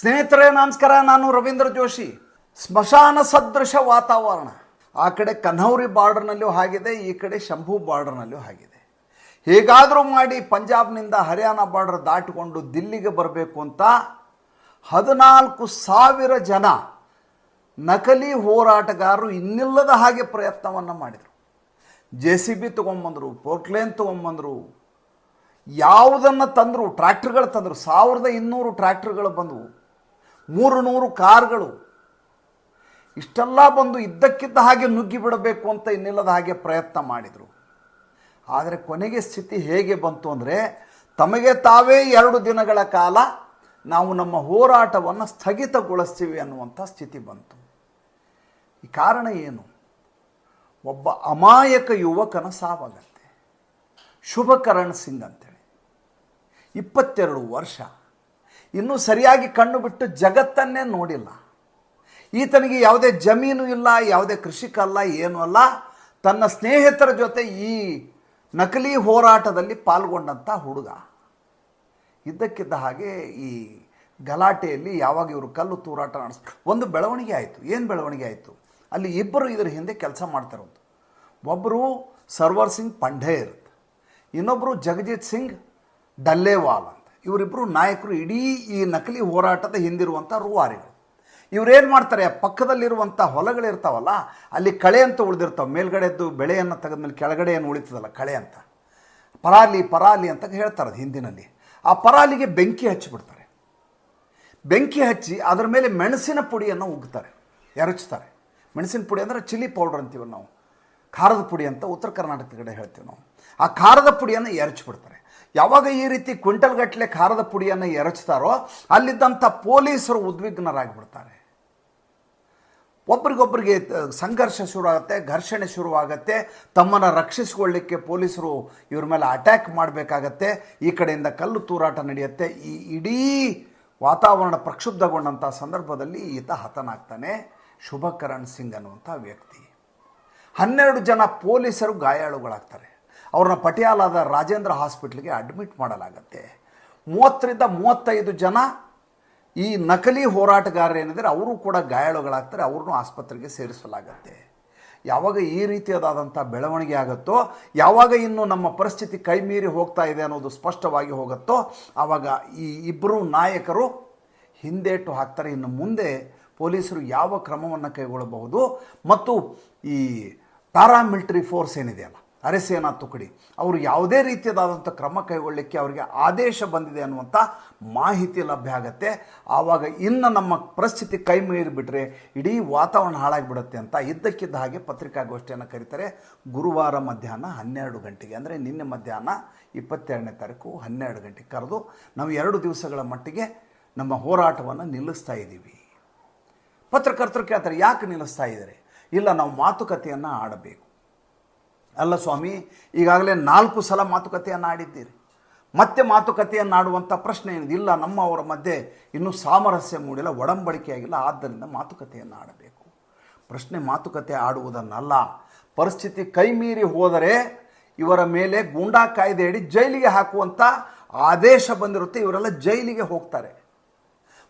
ಸ್ನೇಹಿತರೇ, ನಮಸ್ಕಾರ. ನಾನು ರವೀಂದ್ರ ಜೋಶಿ. ಸ್ಮಶಾನ ಸದೃಶ ವಾತಾವರಣ. ಆ ಕಡೆ ಕನ್ಹೌರಿ ಬಾರ್ಡರ್ನಲ್ಲೂ ಆಗಿದೆ, ಈ ಕಡೆ ಶಂಭು ಬಾರ್ಡರ್ನಲ್ಲೂ ಆಗಿದೆ. ಹೇಗಾದರೂ ಮಾಡಿ ಪಂಜಾಬ್ನಿಂದ ಹರಿಯಾಣ ಬಾರ್ಡರ್ ದಾಟಿಕೊಂಡು ದಿಲ್ಲಿಗೆ ಬರಬೇಕು ಅಂತ ಹದಿನಾಲ್ಕು ಸಾವಿರ ಜನ ನಕಲಿ ಹೋರಾಟಗಾರರು ಇನ್ನಿಲ್ಲದ ಹಾಗೆ ಪ್ರಯತ್ನವನ್ನು ಮಾಡಿದರು. ಜೆ ಸಿ ಬಿ ತೊಗೊಂಬಂದರು, ಪೋರ್ಟ್ಲೇನ್ ತೊಗೊಂಬಂದರು, ಯಾವುದನ್ನು ತಂದರು, ಟ್ರ್ಯಾಕ್ಟ್ರ್ಗಳು ತಂದರು. ಸಾವಿರದ ಇನ್ನೂರು ಟ್ರ್ಯಾಕ್ಟರ್ಗಳು ಬಂದವು. ಮೂರು ನೂರು ಕಾರ್ಗಳು. ಇಷ್ಟೆಲ್ಲ ಬಂದು ಇದ್ದಕ್ಕಿದ್ದ ಹಾಗೆ ನುಗ್ಗಿ ಬಿಡಬೇಕು ಅಂತ ಇನ್ನಿಲ್ಲದ ಹಾಗೆ ಪ್ರಯತ್ನ ಮಾಡಿದರು. ಆದರೆ ಕೊನೆಗೆ ಸ್ಥಿತಿ ಹೇಗೆ ಬಂತು ಅಂದರೆ, ತಮಗೆ ತಾವೇ ಎರಡು ದಿನಗಳ ಕಾಲ ನಾವು ನಮ್ಮ ಹೋರಾಟವನ್ನು ಸ್ಥಗಿತಗೊಳಿಸ್ತೀವಿ ಅನ್ನುವಂಥ ಸ್ಥಿತಿ ಬಂತು. ಈ ಕಾರಣ ಏನು? ಒಬ್ಬ ಅಮಾಯಕ ಯುವಕನ ಸಾವಾಗತ್ತೆ ಶುಭಕರಣ್ ಸಿಂಗ್ ಅಂತೇಳಿ. ಇಪ್ಪತ್ತೆರಡು ವರ್ಷ. ಇನ್ನೂ ಸರಿಯಾಗಿ ಕಣ್ಣು ಬಿಟ್ಟು ಜಗತ್ತನ್ನೇ ನೋಡಿಲ್ಲ. ಈತನಿಗೆ ಯಾವುದೇ ಜಮೀನು ಇಲ್ಲ, ಯಾವುದೇ ಕೃಷಿಕಲ್ಲ ಏನೂ ಅಲ್ಲ. ತನ್ನ ಸ್ನೇಹಿತರ ಜೊತೆ ಈ ನಕಲಿ ಹೋರಾಟದಲ್ಲಿ ಪಾಲ್ಗೊಂಡಂಥ ಹುಡುಗ. ಇದ್ದಕ್ಕಿದ್ದ ಹಾಗೆ ಈ ಗಲಾಟೆಯಲ್ಲಿ ಯಾವಾಗ ಇವರು ಕಲ್ಲು ತೂರಾಟ ನಡೆಸ್ ಒಂದು ಬೆಳವಣಿಗೆ ಆಯಿತು. ಏನು ಬೆಳವಣಿಗೆ ಆಯಿತು? ಅಲ್ಲಿ ಇಬ್ಬರು ಇದರ ಹಿಂದೆ ಕೆಲಸ ಮಾಡ್ತಿರೋದು ಒಬ್ಬರು ಸರ್ವರ್ ಸಿಂಗ್ ಪಂಢೇರ್ ಇನ್ನೊಬ್ಬರು ಜಗಜಿತ್ ಸಿಂಗ್ ಡಲ್ಲೇವಾಲ್. ಇವರಿಬ್ಬರು ನಾಯಕರು ಇಡೀ ಈ ನಕಲಿ ಹೋರಾಟದ ಹಿಂದಿರುವಂಥ ರೂವಾರಿಗಳು. ಇವರೇನು ಮಾಡ್ತಾರೆ? ಪಕ್ಕದಲ್ಲಿರುವಂಥ ಹೊಲಗಳಿರ್ತಾವಲ್ಲ, ಅಲ್ಲಿ ಕಳೆ ಅಂತ ಉಳಿದಿರ್ತಾವೆ. ಮೇಲ್ಗಡೆದ್ದು ಬೆಳೆಯನ್ನು ತೆಗೆದ್ಮೇಲೆ ಕೆಳಗಡೆ ಏನು ಉಳಿತದಲ್ಲ? ಕಳೆ ಅಂತ. ಪರಾಲಿ ಪರಾಲಿ ಅಂತ ಹೇಳ್ತಾರೆ ಹಿಂದಿನಲ್ಲಿ. ಆ ಪರಾಲಿಗೆ ಬೆಂಕಿ ಹಚ್ಚಿಬಿಡ್ತಾರೆ. ಬೆಂಕಿ ಹಚ್ಚಿ ಅದರ ಮೇಲೆ ಮೆಣಸಿನ ಪುಡಿಯನ್ನು ಉಗ್ತಾರೆ. ಎರಚ್ತಾರೆ. ಮೆಣಸಿನ ಪುಡಿ ಅಂದರೆ ಚಿಲ್ಲಿ ಪೌಡರ್ ಅಂತೀವಿ ನಾವು. ಖಾರದ ಪುಡಿ ಅಂತ ಉತ್ತರ ಕರ್ನಾಟಕದ ಕಡೆ ಹೇಳ್ತೀವಿ ನಾವು. ಆ ಖಾರದ ಪುಡಿಯನ್ನು ಎರಚಿಬಿಡ್ತಾರೆ. ಯಾವಾಗ ಈ ರೀತಿ ಕ್ವಿಂಟಲ್ ಗಟ್ಟಲೆ ಖಾರದ ಪುಡಿಯನ್ನು ಎರಚ್ತಾರೋ ಅಲ್ಲಿದ್ದಂಥ ಪೊಲೀಸರು ಉದ್ವಿಗ್ನರಾಗಿಬಿಡ್ತಾರೆ. ಒಬ್ರಿಗೊಬ್ರಿಗೆ ಸಂಘರ್ಷ ಶುರುವಾಗುತ್ತೆ, ಘರ್ಷಣೆ ಶುರುವಾಗುತ್ತೆ, ತಮ್ಮನ್ನು ರಕ್ಷಿಸಿಕೊಳ್ಳಿಕ್ಕೆ ಪೊಲೀಸರು ಇವ್ರ ಮೇಲೆ ಅಟ್ಯಾಕ್ ಮಾಡಬೇಕಾಗತ್ತೆ, ಈ ಕಡೆಯಿಂದ ಕಲ್ಲು ತೂರಾಟ ನಡೆಯುತ್ತೆ, ಈ ಇಡೀ ವಾತಾವರಣ ಪ್ರಕ್ಷುಬ್ಧಗೊಂಡಂಥ ಸಂದರ್ಭದಲ್ಲಿ ಈತ ಹತನಾಗ್ತಾನೆ, ಶುಭಕರಣ್ ಸಿಂಗ್ ಅನ್ನುವಂಥ ವ್ಯಕ್ತಿ. ಹನ್ನೆರಡು ಜನ ಪೊಲೀಸರು ಗಾಯಾಳುಗಳಾಗ್ತಾರೆ. ಅವ್ರನ್ನ ಪಟಿಯಾಲಾದ ರಾಜೇಂದ್ರ ಹಾಸ್ಪಿಟ್ಲಿಗೆ ಅಡ್ಮಿಟ್ ಮಾಡಲಾಗತ್ತೆ. ಮೂವತ್ತರಿಂದ ಮೂವತ್ತೈದು ಜನ ಈ ನಕಲಿ ಹೋರಾಟಗಾರ ಏನಿದ್ದಾರೆ ಅವರು ಕೂಡ ಗಾಯಾಳುಗಳಾಗ್ತಾರೆ, ಅವ್ರನ್ನೂ ಆಸ್ಪತ್ರೆಗೆ ಸೇರಿಸಲಾಗತ್ತೆ. ಯಾವಾಗ ಈ ರೀತಿಯಾದಂಥ ಬೆಳವಣಿಗೆ ಆಗುತ್ತೋ, ಯಾವಾಗ ಇನ್ನು ನಮ್ಮ ಪರಿಸ್ಥಿತಿ ಕೈ ಮೀರಿ ಹೋಗ್ತಾ ಇದೆ ಅನ್ನೋದು ಸ್ಪಷ್ಟವಾಗಿ ಹೋಗುತ್ತೋ, ಆವಾಗ ಈ ಇಬ್ಬರು ನಾಯಕರು ಹಿಂದೇಟು ಹಾಕ್ತಾರೆ. ಇನ್ನು ಮುಂದೆ ಪೊಲೀಸರು ಯಾವ ಕ್ರಮವನ್ನು ಕೈಗೊಳ್ಳಬಹುದು, ಮತ್ತು ಈ ಪ್ಯಾರಾಮಿಲಿಟರಿ ಫೋರ್ಸ್ ಏನಿದೆಯಲ್ಲ ಅರೆಸೇನಾ ತುಕಡಿ ಅವರು ಯಾವುದೇ ರೀತಿಯದಾದಂಥ ಕ್ರಮ ಕೈಗೊಳ್ಳಲಿಕ್ಕೆ ಅವರಿಗೆ ಆದೇಶ ಬಂದಿದೆ ಅನ್ನುವಂಥ ಮಾಹಿತಿ ಲಭ್ಯ ಆಗತ್ತೆ. ಆವಾಗ ಇನ್ನು ನಮ್ಮ ಪರಿಸ್ಥಿತಿ ಕೈ ಮೀರಿಬಿಟ್ರೆ ಇಡೀ ವಾತಾವರಣ ಹಾಳಾಗಿಬಿಡುತ್ತೆ ಅಂತ ಇದ್ದಕ್ಕಿದ್ದ ಹಾಗೆ ಪತ್ರಿಕಾಗೋಷ್ಠಿಯನ್ನು ಕರೀತಾರೆ. ಗುರುವಾರ ಮಧ್ಯಾಹ್ನ ಹನ್ನೆರಡು ಗಂಟೆಗೆ, ಅಂದರೆ ನಿನ್ನೆ ಮಧ್ಯಾಹ್ನ ಇಪ್ಪತ್ತೆರಡನೇ ತಾರೀಕು ಹನ್ನೆರಡು ಗಂಟೆಗೆ ಕರೆದು ನಾವು ಎರಡು ದಿವಸಗಳ ಮಟ್ಟಿಗೆ ನಮ್ಮ ಹೋರಾಟವನ್ನು ನಿಲ್ಲಿಸ್ತಾ ಇದ್ದೀವಿ. ಪತ್ರಕರ್ತರು ಕೇಳ್ತಾರೆ, ಯಾಕೆ ನಿಲ್ಲಿಸ್ತಾ ಇದ್ದಾರೆ? ಇಲ್ಲ, ನಾವು ಮಾತುಕತೆಯನ್ನು ಆಡಬೇಕು. ಅಲ್ಲ ಸ್ವಾಮಿ, ಈಗಾಗಲೇ ನಾಲ್ಕು ಸಲ ಮಾತುಕತೆಯನ್ನು ಆಡಿದ್ದೀರಿ. ಮತ್ತೆ ಮಾತುಕತೆಯನ್ನು ಆಡುವಂಥ ಪ್ರಶ್ನೆ ಏನಿದೆ? ಇಲ್ಲ ನಮ್ಮವರ ಮಧ್ಯೆ ಇನ್ನೂ ಸಾಮರಸ್ಯ ಮೂಡಿಲ್ಲ, ಒಡಂಬಡಿಕೆಯಾಗಿಲ್ಲ. ಆದ್ದರಿಂದ ಮಾತುಕತೆಯನ್ನು ಆಡಬೇಕು. ಪ್ರಶ್ನೆ ಮಾತುಕತೆ ಆಡುವುದನ್ನಲ್ಲ. ಪರಿಸ್ಥಿತಿ ಕೈ ಮೀರಿ ಹೋದರೆ ಇವರ ಮೇಲೆ ಗೂಂಡಾ ಕಾಯ್ದೆಯಡಿ ಜೈಲಿಗೆ ಹಾಕುವಂಥ ಆದೇಶ ಬಂದಿರುತ್ತೆ, ಇವರೆಲ್ಲ ಜೈಲಿಗೆ ಹೋಗ್ತಾರೆ.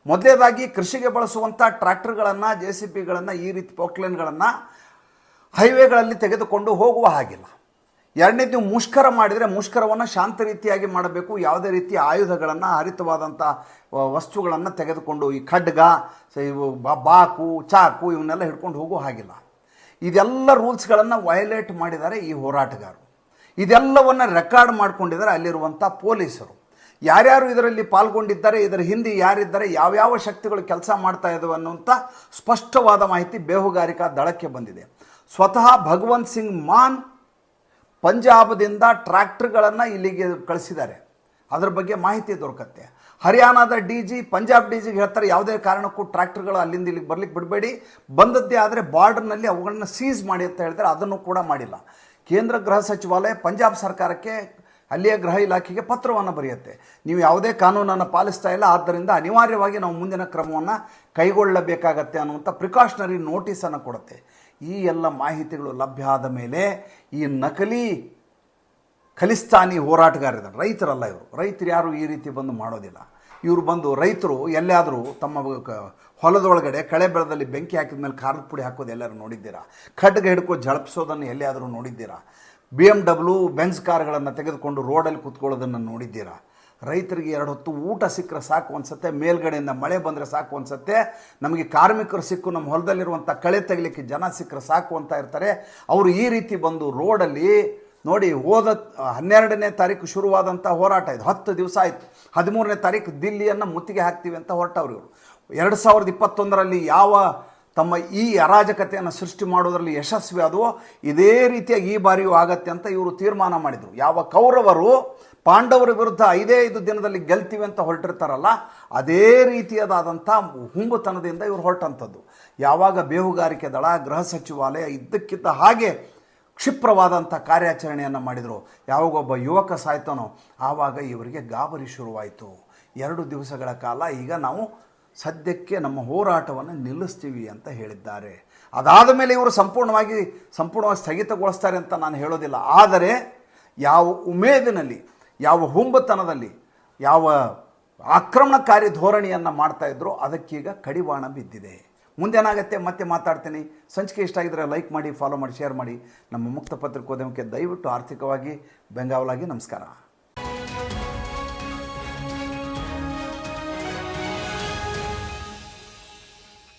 ಮೊದಲೇದಾಗಿ ಕೃಷಿಗೆ ಬಳಸುವಂಥ ಟ್ರ್ಯಾಕ್ಟರ್ಗಳನ್ನು, ಜೆ ಸಿ ಪಿಗಳನ್ನು ಈ ರೀತಿ ಪೋಕ್ಲೇನ್ಗಳನ್ನು ಹೈವೇಗಳಲ್ಲಿ ತೆಗೆದುಕೊಂಡು ಹೋಗುವ ಹಾಗಿಲ್ಲ. ಎರಡನೇದು ನೀವು ಮುಷ್ಕರ ಮಾಡಿದರೆ ಮುಷ್ಕರವನ್ನು ಶಾಂತ ರೀತಿಯಾಗಿ ಮಾಡಬೇಕು. ಯಾವುದೇ ರೀತಿಯ ಆಯುಧಗಳನ್ನು ಹರಿತವಾದಂಥ ವಸ್ತುಗಳನ್ನು ತೆಗೆದುಕೊಂಡು ಈ ಖಡ್ಗ ಇವು ಬಾಕು, ಚಾಕು ಇವನ್ನೆಲ್ಲ ಹಿಡ್ಕೊಂಡು ಹೋಗುವ ಹಾಗಿಲ್ಲ. ಇದೆಲ್ಲ ರೂಲ್ಸ್ಗಳನ್ನು ವಯಲೇಟ್ ಮಾಡಿದ್ದಾರೆ ಈ ಹೋರಾಟಗಾರರು. ಇದೆಲ್ಲವನ್ನು ರೆಕಾರ್ಡ್ ಮಾಡಿಕೊಂಡಿದ್ದಾರೆ ಅಲ್ಲಿರುವಂಥ ಪೊಲೀಸರು. ಯಾರ್ಯಾರು ಇದರಲ್ಲಿ ಪಾಲ್ಗೊಂಡಿದ್ದಾರೆ, ಇದರ ಹಿಂದೆ ಯಾರಿದ್ದಾರೆ, ಯಾವ್ಯಾವ ಶಕ್ತಿಗಳು ಕೆಲಸ ಮಾಡ್ತಾ ಇದ್ದಾವೆ ಅನ್ನುವಂಥ ಸ್ಪಷ್ಟವಾದ ಮಾಹಿತಿ ಬೇಹುಗಾರಿಕಾ ದಳಕ್ಕೆ ಬಂದಿದೆ. ಸ್ವತಃ ಭಗವಂತ್ ಸಿಂಗ್ ಮಾನ್ ಪಂಜಾಬದಿಂದ ಟ್ರ್ಯಾಕ್ಟರ್ಗಳನ್ನು ಇಲ್ಲಿಗೆ ಕಳಿಸಿದ್ದಾರೆ. ಅದರ ಬಗ್ಗೆ ಮಾಹಿತಿ ದೊರಕತ್ತೆ. ಹರಿಯಾಣದ ಡಿ ಜಿ, ಪಂಜಾಬ್ ಡಿ ಜಿಗೆ ಹೇಳ್ತಾರೆ, ಯಾವುದೇ ಕಾರಣಕ್ಕೂ ಟ್ರ್ಯಾಕ್ಟರ್ಗಳು ಅಲ್ಲಿಂದ ಇಲ್ಲಿಗೆ ಬರ್ಲಿಕ್ಕೆ ಬಿಡಬೇಡಿ. ಬಂದದ್ದೇ ಆದರೆ ಬಾರ್ಡರ್ನಲ್ಲಿ ಅವುಗಳನ್ನ ಸೀಸ್ ಮಾಡಿ ಅಂತ ಹೇಳಿದರೆ ಅದನ್ನು ಕೂಡ ಮಾಡಿಲ್ಲ. ಕೇಂದ್ರ ಗೃಹ ಸಚಿವಾಲಯ ಪಂಜಾಬ್ ಸರ್ಕಾರಕ್ಕೆ ಅಲ್ಲಿಯ ಗೃಹ ಇಲಾಖೆಗೆ ಪತ್ರವನ್ನು ಬರೆಯುತ್ತೆ. ನೀವು ಯಾವುದೇ ಕಾನೂನನ್ನು ಪಾಲಿಸ್ತಾ ಇಲ್ಲ, ಆದ್ದರಿಂದ ಅನಿವಾರ್ಯವಾಗಿ ನಾವು ಮುಂದಿನ ಕ್ರಮವನ್ನು ಕೈಗೊಳ್ಳಬೇಕಾಗತ್ತೆ ಅನ್ನುವಂಥ ಪ್ರಿಕಾಷನರಿ ನೋಟಿಸನ್ನು ಕೊಡುತ್ತೆ. ಈ ಎಲ್ಲ ಮಾಹಿತಿಗಳು ಲಭ್ಯ ಆದ ಮೇಲೆ ಈ ನಕಲಿ ಖಲಿಸ್ತಾನಿ ಹೋರಾಟಗಾರರಿದ್ದಾರೆ. ರೈತರಲ್ಲ ಇವರು. ರೈತರು ಯಾರು ಈ ರೀತಿ ಬಂದು ಮಾಡೋದಿಲ್ಲ. ಇವರು ಬಂದು ರೈತರು ಎಲ್ಲಾದರೂ ತಮ್ಮ ಹೊಲದೊಳಗಡೆ ಕಳೆ ಬೆಳೆದಲ್ಲಿ ಬೆಂಕಿ ಹಾಕಿದ ಮೇಲೆ ಖಾರದ ಪುಡಿ ಹಾಕೋದು ಎಲ್ಲರೂ ನೋಡಿದ್ದೀರಾ? ಖಡ್ಗ ಹಿಡ್ಕೊ ಝಳಪಿಸೋದನ್ನು ಎಲ್ಲಿಯಾದರೂ ನೋಡಿದ್ದೀರಾ? ಬಿ ಎಂ ಡಬ್ಲ್ಯೂ ಬೆನ್ಸ್ ಕಾರ್ಗಳನ್ನು ತೆಗೆದುಕೊಂಡು ರೋಡಲ್ಲಿ ಕೂತ್ಕೊಳ್ಳೋದನ್ನು ನೋಡಿದ್ದೀರಾ? ರೈತರಿಗೆ ಎರಡು ಹೊತ್ತು ಊಟ ಸಿಕ್ಕರೆ ಸಾಕು ಅನ್ಸುತ್ತೆ, ಮೇಲ್ಗಡೆಯಿಂದ ಮಳೆ ಬಂದರೆ ಸಾಕು ಅನ್ಸುತ್ತೆ. ನಮಗೆ ಕಾರ್ಮಿಕರು ಸಿಕ್ಕು, ನಮ್ಮ ಹೊಲದಲ್ಲಿರುವಂಥ ಕಳೆ ತೆಗಿಲಿಕ್ಕೆ ಜನ ಸಿಕ್ಕರೆ ಸಾಕು ಅಂತ ಇರ್ತಾರೆ. ಅವರು ಈ ರೀತಿ ಬಂದು ರೋಡಲ್ಲಿ ನೋಡಿ ಹೋದ ಹನ್ನೆರಡನೇ ತಾರೀಕು ಶುರುವಾದಂಥ ಹೋರಾಟ ಇದು. ಹತ್ತು ದಿವಸ ಆಯಿತು. ಹದಿಮೂರನೇ ತಾರೀಕು ದಿಲ್ಲಿಯನ್ನು ಮುತ್ತಿಗೆ ಹಾಕ್ತೀವಿ ಅಂತ ಹೊರಟವ್ರು ಇವರು. ಎರಡು ಸಾವಿರದ ಇಪ್ಪತ್ತೊಂದರಲ್ಲಿ ಯಾವ ತಮ್ಮ ಈ ಅರಾಜಕತೆಯನ್ನು ಸೃಷ್ಟಿ ಮಾಡೋದರಲ್ಲಿ ಯಶಸ್ವಿ ಅದು ಇದೇ ರೀತಿಯಾಗಿ ಈ ಬಾರಿಯೂ ಆಗತ್ತೆ ಅಂತ ಇವರು ತೀರ್ಮಾನ ಮಾಡಿದರು. ಯಾವ ಕೌರವರು ಪಾಂಡವರ ವಿರುದ್ಧ ಐದೇ ಐದು ದಿನದಲ್ಲಿ ಗೆಲ್ತೀವಿ ಅಂತ ಹೊರಟಿರ್ತಾರಲ್ಲ, ಅದೇ ರೀತಿಯಾದಂಥ ಹುಂಬುತನದಿಂದ ಇವರು ಹೊರಟಂಥದ್ದು. ಯಾವಾಗ ಬೇಹುಗಾರಿಕೆ ದಳ, ಗೃಹ ಸಚಿವಾಲಯ ಇದ್ದಕ್ಕಿದ್ದ ಹಾಗೆ ಕ್ಷಿಪ್ರವಾದಂಥ ಕಾರ್ಯಾಚರಣೆಯನ್ನು ಮಾಡಿದರು. ಯಾವಾಗ ಒಬ್ಬ ಯುವಕ ಸಾಯ್ತಾನೋ, ಆವಾಗ ಇವರಿಗೆ ಗಾಬರಿ ಶುರುವಾಯಿತು. ಎರಡು ದಿವಸಗಳ ಕಾಲ ಈಗ ನಾವು ಸದ್ಯಕ್ಕೆ ನಮ್ಮ ಹೋರಾಟವನ್ನು ನಿಲ್ಲಿಸ್ತೀವಿ ಅಂತ ಹೇಳಿದ್ದಾರೆ. ಅದಾದ ಮೇಲೆ ಇವರು ಸಂಪೂರ್ಣವಾಗಿ ಸಂಪೂರ್ಣವಾಗಿ ಸ್ಥಗಿತಗೊಳಿಸ್ತಾರೆ ಅಂತ ನಾನು ಹೇಳೋದಿಲ್ಲ. ಆದರೆ ಯಾವ ಉಮೇದಿನಲ್ಲಿ ಯಾವ ಹುಂಬತನದಲ್ಲಿ, ಯಾವ ಆಕ್ರಮಣಕಾರಿ ಧೋರಣೆಯನ್ನು ಮಾಡ್ತಾ ಇದ್ರು ಅದಕ್ಕೀಗ ಕಡಿವಾಣ ಬಿದ್ದಿದೆ. ಮುಂದೇನಾಗತ್ತೆ ಮತ್ತೆ ಮಾತಾಡ್ತೀನಿ. ಸಂಚಿಕೆ ಇಷ್ಟ ಆಗಿದ್ರೆ ಲೈಕ್ ಮಾಡಿ ಫಾಲೋ ಮಾಡಿ ಶೇರ್ ಮಾಡಿ. ನಮ್ಮ ಮುಕ್ತ ಪತ್ರಿಕೋದ್ಯಮಕ್ಕೆ ದಯವಿಟ್ಟು ಆರ್ಥಿಕವಾಗಿ, ಬೆಂಗಾವಲಾಗಿ ನಮಸ್ಕಾರ.